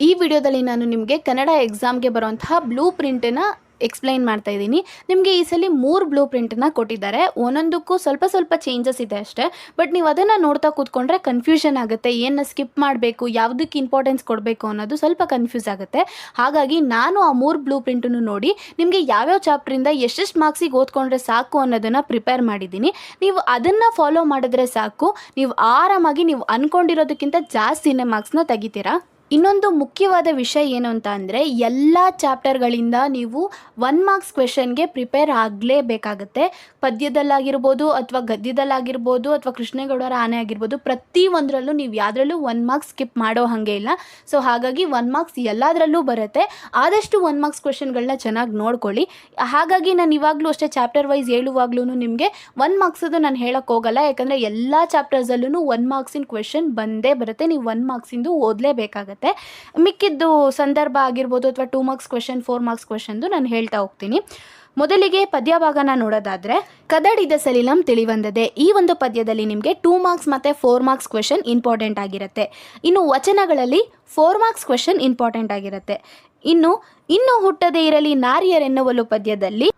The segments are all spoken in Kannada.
ಈ ವಿಡಿಯೋದಲ್ಲಿ ನಾನು ನಿಮಗೆ ಕನ್ನಡ ಎಕ್ಸಾಮ್ಗೆ ಬರುವಂತಹ ಬ್ಲೂ ಪ್ರಿಂಟನ್ನು ಎಕ್ಸ್ಪ್ಲೈನ್ ಮಾಡ್ತಾ ಇದ್ದೀನಿ. ನಿಮಗೆ ಈ ಸಲ ಮೂರು ಬ್ಲೂ ಪ್ರಿಂಟನ್ನು ಕೊಟ್ಟಿದ್ದಾರೆ. ಒಂದೊಂದಕ್ಕೂ ಸ್ವಲ್ಪ ಸ್ವಲ್ಪ ಚೇಂಜಸ್ ಇದೆ ಅಷ್ಟೇ. ಬಟ್ ನೀವು ಅದನ್ನು ನೋಡ್ತಾ ಕೂತ್ಕೊಂಡ್ರೆ ಕನ್ಫ್ಯೂಷನ್ ಆಗುತ್ತೆ. ಏನು ಸ್ಕಿಪ್ ಮಾಡಬೇಕು ಯಾವುದಕ್ಕೆ ಇಂಪಾರ್ಟೆನ್ಸ್ ಕೊಡಬೇಕು ಅನ್ನೋದು ಸ್ವಲ್ಪ ಕನ್ಫ್ಯೂಸ್ ಆಗುತ್ತೆ. ಹಾಗಾಗಿ ನಾನು ಆ ಮೂರು ಬ್ಲೂ ಪ್ರಿಂಟನ್ನು ನೋಡಿ ನಿಮಗೆ ಯಾವ್ಯಾವ ಚಾಪ್ಟ್ರಿಂದ ಎಷ್ಟೆಷ್ಟು ಮಾರ್ಕ್ಸಿಗೆ ಓದ್ಕೊಂಡ್ರೆ ಸಾಕು ಅನ್ನೋದನ್ನು ಪ್ರಿಪೇರ್ ಮಾಡಿದ್ದೀನಿ. ನೀವು ಅದನ್ನು ಫಾಲೋ ಮಾಡಿದ್ರೆ ಸಾಕು. ನೀವು ಆರಾಮಾಗಿ ನೀವು ಅಂದ್ಕೊಂಡಿರೋದಕ್ಕಿಂತ ಜಾಸ್ತಿನೇ ಮಾರ್ಕ್ಸ್ನ ತೆಗಿತೀರಾ? ಇನ್ನೊಂದು ಮುಖ್ಯವಾದ ವಿಷಯ ಏನು ಅಂತ ಅಂದರೆ ಎಲ್ಲ ಚಾಪ್ಟರ್ಗಳಿಂದ ನೀವು ಒನ್ ಮಾರ್ಕ್ಸ್ ಕ್ವೆಶನ್ಗೆ ಪ್ರಿಪೇರ್ ಆಗಲೇಬೇಕಾಗತ್ತೆ. ಪದ್ಯದಲ್ಲಾಗಿರ್ಬೋದು ಅಥವಾ ಗದ್ಯದಲ್ಲಾಗಿರ್ಬೋದು ಅಥವಾ ಕೃಷ್ಣೇಗೌಡರ ಆನೆ ಆಗಿರ್ಬೋದು ಪ್ರತಿ ಒಂದರಲ್ಲೂ ನೀವು ಯಾವುದ್ರಲ್ಲೂ ಒನ್ ಮಾರ್ಕ್ಸ್ ಸ್ಕಿಪ್ ಮಾಡೋ ಹಾಗೆ ಇಲ್ಲ. ಸೊ ಹಾಗಾಗಿ ಒನ್ ಮಾರ್ಕ್ಸ್ ಎಲ್ಲದರಲ್ಲೂ ಬರುತ್ತೆ. ಆದಷ್ಟು ಒನ್ ಮಾರ್ಕ್ಸ್ ಕ್ವೆಶನ್ಗಳನ್ನ ಚೆನ್ನಾಗಿ ನೋಡ್ಕೊಳ್ಳಿ. ಹಾಗಾಗಿ ನಾನು ಇವಾಗಲೂ ಅಷ್ಟೇ ಚಾಪ್ಟರ್ ವೈಸ್ ಹೇಳುವಾಗ್ಲೂ ನಿಮಗೆ ಒನ್ ಮಾರ್ಕ್ಸದು ನಾನು ಹೇಳೋಕ್ಕೆ ಹೋಗಲ್ಲ. ಯಾಕಂದರೆ ಎಲ್ಲ ಚಾಪ್ಟರ್ಸಲ್ಲೂ ಒನ್ ಮಾರ್ಕ್ಸಿನ ಕ್ವೆಶನ್ ಬಂದೇ ಬರುತ್ತೆ. ನೀವು ಒನ್ ಮಾರ್ಕ್ಸಿಂದು ಓದಲೇಬೇಕಾಗತ್ತೆ. ಮಿಕ್ಕಿದ್ದು ಸಂದರ್ಭ ಆಗಿರ್ಬೋದು ಅಥವಾ two marks question four marks ಕ್ವೆಶನ್ದು ನಾನು ಹೇಳ್ತಾ ಹೋಗ್ತೀನಿ. ಮೊದಲಿಗೆ ಪದ್ಯ ಭಾಗನ ನೋಡೋದಾದ್ರೆ, ಕದಡಿದ ಸಲಿಲಂ ತಿಳಿವಂದದೆ. ಈ ಒಂದು ಪದ್ಯದಲ್ಲಿ ನಿಮಗೆ ಟೂ ಮಾರ್ಕ್ಸ್ ಮತ್ತು ಫೋರ್ ಮಾರ್ಕ್ಸ್ ಕ್ವೆಶನ್ ಇಂಪಾರ್ಟೆಂಟ್ ಆಗಿರುತ್ತೆ. ಇನ್ನು ವಚನಗಳಲ್ಲಿ ಫೋರ್ ಮಾರ್ಕ್ಸ್ ಕ್ವೆಶನ್ ಇಂಪಾರ್ಟೆಂಟ್ ಆಗಿರುತ್ತೆ. ಇನ್ನು ಇನ್ನು ಹುಟ್ಟದೇ ಇರಲಿ ನಾರಿಯರೆನ್ನುವಲು ಪದ್ಯದಲ್ಲಿ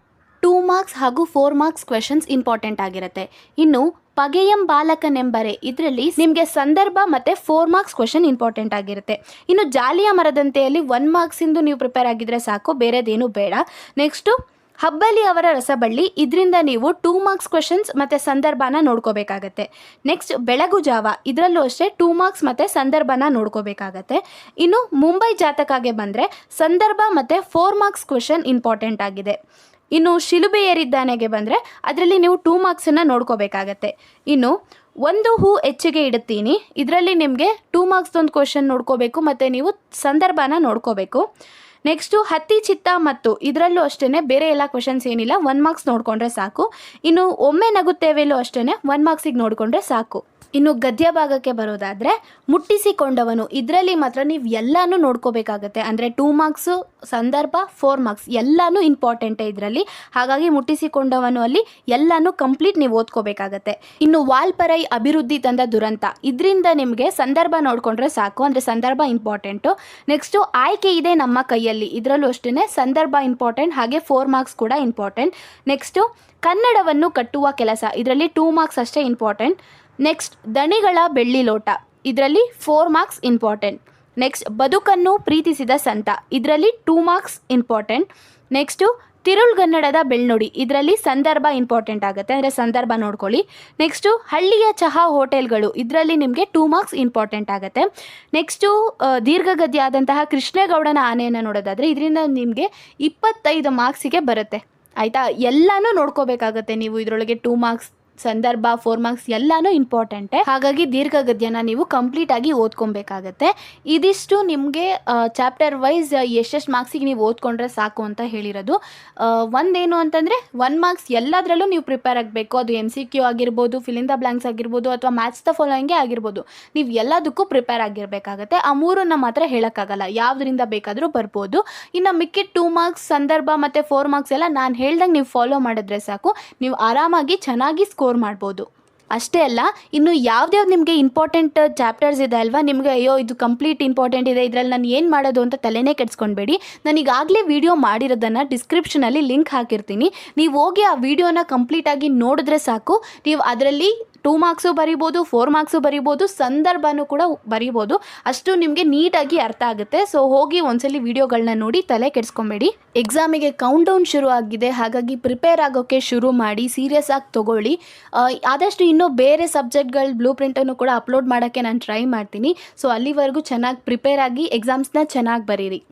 ಟೂ ಮಾರ್ಕ್ಸ್ ಹಾಗೂ ಫೋರ್ ಮಾರ್ಕ್ಸ್ ಕ್ವೆಶನ್ಸ್ ಇಂಪಾರ್ಟೆಂಟ್ ಆಗಿರುತ್ತೆ. ಇನ್ನು ಪಗೆಯಂ ಬಾಲಕನೆಂಬರೆ. ಇದರಲ್ಲಿ ನಿಮಗೆ ಸಂದರ್ಭ ಮತ್ತು ಫೋರ್ ಮಾರ್ಕ್ಸ್ ಕ್ವಶನ್ ಇಂಪಾರ್ಟೆಂಟ್ ಆಗಿರುತ್ತೆ. ಇನ್ನು ಜಾಲಿಯ ಮರದಂತೆಯಲ್ಲಿ ಒನ್ ಮಾರ್ಕ್ಸಿಂದು ನೀವು ಪ್ರಿಪೇರ್ ಆಗಿದ್ರೆ ಸಾಕು, ಬೇರೆದೇನು ಬೇಡ. ನೆಕ್ಸ್ಟು ಹಬ್ಬಲಿ ಅವರ ರಸಬಳ್ಳಿ, ಇದರಿಂದ ನೀವು ಟೂ ಮಾರ್ಕ್ಸ್ ಕ್ವಶನ್ಸ್ ಮತ್ತು ಸಂದರ್ಭನ ನೋಡ್ಕೋಬೇಕಾಗತ್ತೆ. ನೆಕ್ಸ್ಟ್ ಬೆಳಗು ಜಾವ, ಇದರಲ್ಲೂ ಅಷ್ಟೇ ಟೂ ಮಾರ್ಕ್ಸ್ ಮತ್ತು ಸಂದರ್ಭನ ನೋಡ್ಕೋಬೇಕಾಗತ್ತೆ. ಇನ್ನು ಮುಂಬೈ ಜಾತಕಾಗೆ ಬಂದರೆ ಸಂದರ್ಭ ಮತ್ತು ಫೋರ್ ಮಾರ್ಕ್ಸ್ ಕ್ವಶನ್ ಇಂಪಾರ್ಟೆಂಟ್ ಆಗಿದೆ. ಇನ್ನು ಶಿಲುಬೆ ಏರಿದ್ದಾನೆಗೆ ಬಂದರೆ ಅದರಲ್ಲಿ ನೀವು ಟೂ ಮಾರ್ಕ್ಸನ್ನು ನೋಡ್ಕೋಬೇಕಾಗತ್ತೆ. ಇನ್ನು ಒಂದು ಹೂ ಹೆಚ್ಚಿಗೆ ಇಡುತ್ತೀನಿ, ಇದರಲ್ಲಿ ನಿಮಗೆ ಟೂ ಮಾರ್ಕ್ಸ್ ಒಂದು ಕ್ವಶನ್ ನೋಡ್ಕೋಬೇಕು, ಮತ್ತು ನೀವು ಸಂದರ್ಭನ ನೋಡ್ಕೋಬೇಕು. ನೆಕ್ಸ್ಟು ಹತ್ತಿ, ಚಿತ್ತ ಮತ್ತು ಇದರಲ್ಲೂ ಅಷ್ಟೇ ಬೇರೆ ಎಲ್ಲ ಕ್ವಶನ್ಸ್ ಏನಿಲ್ಲ ಒನ್ ಮಾರ್ಕ್ಸ್ ನೋಡಿಕೊಂಡ್ರೆ ಸಾಕು. ಇನ್ನು ಒಮ್ಮೆ ನಗುತ್ತೇವೆಲ್ಲೂ ಅಷ್ಟೇ ಒನ್ ಮಾರ್ಕ್ಸಿಗೆ ನೋಡಿಕೊಂಡ್ರೆ ಸಾಕು. ಇನ್ನು ಗದ್ಯ ಭಾಗಕ್ಕೆ ಬರೋದಾದರೆ ಮುಟ್ಟಿಸಿಕೊಂಡವನು. ಇದರಲ್ಲಿ ಮಾತ್ರ ನೀವು ಎಲ್ಲನೂ ನೋಡ್ಕೋಬೇಕಾಗತ್ತೆ. ಅಂದರೆ ಟೂ ಮಾರ್ಕ್ಸು ಸಂದರ್ಭ ಫೋರ್ ಮಾರ್ಕ್ಸ್ ಎಲ್ಲನೂ ಇಂಪಾರ್ಟೆಂಟೇ ಇದರಲ್ಲಿ. ಹಾಗಾಗಿ ಮುಟ್ಟಿಸಿಕೊಂಡವನು ಅಲ್ಲಿ ಎಲ್ಲನೂ ಕಂಪ್ಲೀಟ್ ನೀವು ಓದ್ಕೋಬೇಕಾಗತ್ತೆ. ಇನ್ನು ವಾಲ್ಪರೈ ಅಭಿವೃದ್ಧಿ ತಂದ ದುರಂತ. ಇದರಿಂದ ನಿಮಗೆ ಸಂದರ್ಭ ನೋಡಿಕೊಂಡ್ರೆ ಸಾಕು. ಅಂದರೆ ಸಂದರ್ಭ ಇಂಪಾರ್ಟೆಂಟು ನೆಕ್ಸ್ಟು ಆಯ್ಕೆ ಇದೆ ನಮ್ಮ ಕೈಯಲ್ಲಿ. ಇದರಲ್ಲೂ ಅಷ್ಟೇ ಸಂದರ್ಭ ಇಂಪಾರ್ಟೆಂಟ್ ಹಾಗೆ ಫೋರ್ ಮಾರ್ಕ್ಸ್ ಕೂಡ ಇಂಪಾರ್ಟೆಂಟ್ ನೆಕ್ಸ್ಟು ಕನ್ನಡವನ್ನು ಕಟ್ಟುವ ಕೆಲಸ. ಇದರಲ್ಲಿ ಟೂ ಮಾರ್ಕ್ಸ್ ಅಷ್ಟೇ ಇಂಪಾರ್ಟೆಂಟ್ ನೆಕ್ಸ್ಟ್ ದಣಿಗಳ ಬೆಳ್ಳಿ ಲೋಟ. ಇದರಲ್ಲಿ ಫೋರ್ ಮಾರ್ಕ್ಸ್ ಇಂಪಾರ್ಟೆಂಟ್ ನೆಕ್ಸ್ಟ್ ಬದುಕನ್ನು ಪ್ರೀತಿಸಿದ ಸಂತ. ಇದರಲ್ಲಿ ಟೂ ಮಾರ್ಕ್ಸ್ ಇಂಪಾರ್ಟೆಂಟ್ ನೆಕ್ಸ್ಟು ತಿರುಳ್ಗನ್ನಡದ ಬೆಳ್ನುಡಿ. ಇದರಲ್ಲಿ ಸಂದರ್ಭ ಇಂಪಾರ್ಟೆಂಟ್ ಆಗುತ್ತೆ. ಅಂದರೆ ಸಂದರ್ಭ ನೋಡ್ಕೊಳ್ಳಿ. ನೆಕ್ಸ್ಟು ಹಳ್ಳಿಯ ಚಹಾ ಹೋಟೆಲ್ಗಳು. ಇದರಲ್ಲಿ ನಿಮಗೆ ಟೂ ಮಾರ್ಕ್ಸ್ ಇಂಪಾರ್ಟೆಂಟ್ ಆಗುತ್ತೆ. ನೆಕ್ಸ್ಟು ದೀರ್ಘ ಆದಂತಹ ಕೃಷ್ಣೇಗೌಡನ ಆನೆಯನ್ನು ನೋಡೋದಾದರೆ, ಇದರಿಂದ ನಿಮಗೆ ಇಪ್ಪತ್ತೈದು ಮಾರ್ಕ್ಸಿಗೆ ಬರುತ್ತೆ. ಆಯಿತಾ? ಎಲ್ಲನೂ ನೋಡ್ಕೋಬೇಕಾಗತ್ತೆ ನೀವು ಇದರೊಳಗೆ ಟೂ ಮಾರ್ಕ್ಸ್ ಸಂದರ್ಭ ಫೋರ್ ಮಾರ್ಕ್ಸ್ ಎಲ್ಲಾನು ಇಂಪಾರ್ಟೆಂಟ್ ಹಾಗಾಗಿ ದೀರ್ಘ ಗದ್ಯನ ನೀವು ಕಂಪ್ಲೀಟ್ ಆಗಿ ಓದ್ಕೊಬೇಕಾಗತ್ತೆ. ಇದಿಷ್ಟು ನಿಮಗೆ ಚಾಪ್ಟರ್ ವೈಸ್ ಎಷ್ಟೆಷ್ಟು ಮಾರ್ಕ್ಸಿಗೆ ನೀವು ಓದ್ಕೊಂಡ್ರೆ ಸಾಕು ಅಂತ ಹೇಳಿರೋದು. ಒಂದೇನು ಅಂತಂದರೆ ಒನ್ ಮಾರ್ಕ್ಸ್ ಎಲ್ಲದರಲ್ಲೂ ನೀವು ಪ್ರಿಪೇರ್ ಆಗಬೇಕು. ಅದು ಎಂ ಸಿ ಕ್ಯೂ ಆಗಿರ್ಬೋದು ಫಿಲಿಂದ ಬ್ಲಾಂಕ್ಸ್ ಆಗಿರ್ಬೋದು, ಅಥವಾ ಮ್ಯಾಥ್ಸ್ ದ ಫಾಲೋಯಿಂಗೇ ಆಗಿರ್ಬೋದು. ನೀವು ಎಲ್ಲದಕ್ಕೂ ಪ್ರಿಪೇರ್ ಆಗಿರಬೇಕಾಗತ್ತೆ. ಆ ಮೂರನ್ನ ಮಾತ್ರ ಹೇಳೋಕ್ಕಾಗಲ್ಲ. ಯಾವುದರಿಂದ ಬೇಕಾದರೂ ಬರ್ಬೋದು. ಇನ್ನು ಮಿಕ್ಕಿದ ಟೂ ಮಾರ್ಕ್ಸ್ ಸಂದರ್ಭ ಮತ್ತು ಫೋರ್ ಮಾರ್ಕ್ಸ್ ಎಲ್ಲ ನಾನು ಹೇಳ್ದಂಗೆ ನೀವು ಫಾಲೋ ಮಾಡಿದ್ರೆ ಸಾಕು. ನೀವು ಆರಾಮಾಗಿ ಚೆನ್ನಾಗಿ ಸ್ಕೋರ್ ಮಾಡ್ಬೋದು. ಅಷ್ಟೇ ಅಲ್ಲ, ಇನ್ನು ಯಾವ್ದ್ಯಾವ್ದು ನಿಮಗೆ ಇಂಪಾರ್ಟೆಂಟ್ ಚಾಪ್ಟರ್ಸ್ ಇದೆ ಅಲ್ವಾ? ನಿಮಗೆ ಅಯ್ಯೋ, ಇದು ಕಂಪ್ಲೀಟ್ ಇಂಪಾರ್ಟೆಂಟ್ ಇದೆ, ಇದರಲ್ಲಿ ನಾನು ಏನು ಮಾಡೋದು ಅಂತ ತಲೆನೇ ಕೆಡ್ಸ್ಕೊಳ್ಬೇಡಿ ನಾನು ಈಗಾಗಲೇ ವಿಡಿಯೋ ಮಾಡಿರೋದನ್ನು ಡಿಸ್ಕ್ರಿಪ್ಷನಲ್ಲಿ ಲಿಂಕ್ ಹಾಕಿರ್ತೀನಿ. ನೀವು ಹೋಗಿ ಆ ವಿಡಿಯೋನ ಕಂಪ್ಲೀಟಾಗಿ ನೋಡಿದ್ರೆ ಸಾಕು. ನೀವು ಅದರಲ್ಲಿ ಟೂ ಮಾರ್ಕ್ಸು ಬರಿಬೋದು ಫೋರ್ ಮಾರ್ಕ್ಸು ಬರಿಬೋದು, ಸಂದರ್ಭನೂ ಕೂಡ ಬರಿಬೋದು. ಅಷ್ಟು ನಿಮಗೆ ನೀಟಾಗಿ ಅರ್ಥ ಆಗುತ್ತೆ. ಸೊ ಹೋಗಿ ಒಂದ್ಸಲಿ ವಿಡಿಯೋಗಳನ್ನ ನೋಡಿ, ತಲೆ ಕೆಡಿಸ್ಕೊಬೇಡಿ. ಎಕ್ಸಾಮಿಗೆ ಕೌಂಟ್ ಡೌನ್ ಶುರು ಆಗಿದೆ. ಹಾಗಾಗಿ ಪ್ರಿಪೇರ್ ಆಗೋಕ್ಕೆ ಶುರು ಮಾಡಿ ಸೀರಿಯಸ್ ಆಗಿ ತೊಗೊಳ್ಳಿ. ಆದಷ್ಟು ಇನ್ನೂ ಬೇರೆ ಸಬ್ಜೆಕ್ಟ್ಗಳ ಬ್ಲೂ ಪ್ರಿಂಟನ್ನು ಕೂಡ ಅಪ್ಲೋಡ್ ಮಾಡೋಕ್ಕೆ ನಾನು ಟ್ರೈ ಮಾಡ್ತೀನಿ. ಸೊ ಅಲ್ಲಿವರೆಗೂ ಚೆನ್ನಾಗಿ ಪ್ರಿಪೇರ್ ಆಗಿ ಎಕ್ಸಾಮ್ಸ್ನ ಚೆನ್ನಾಗಿ ಬರೀರಿ.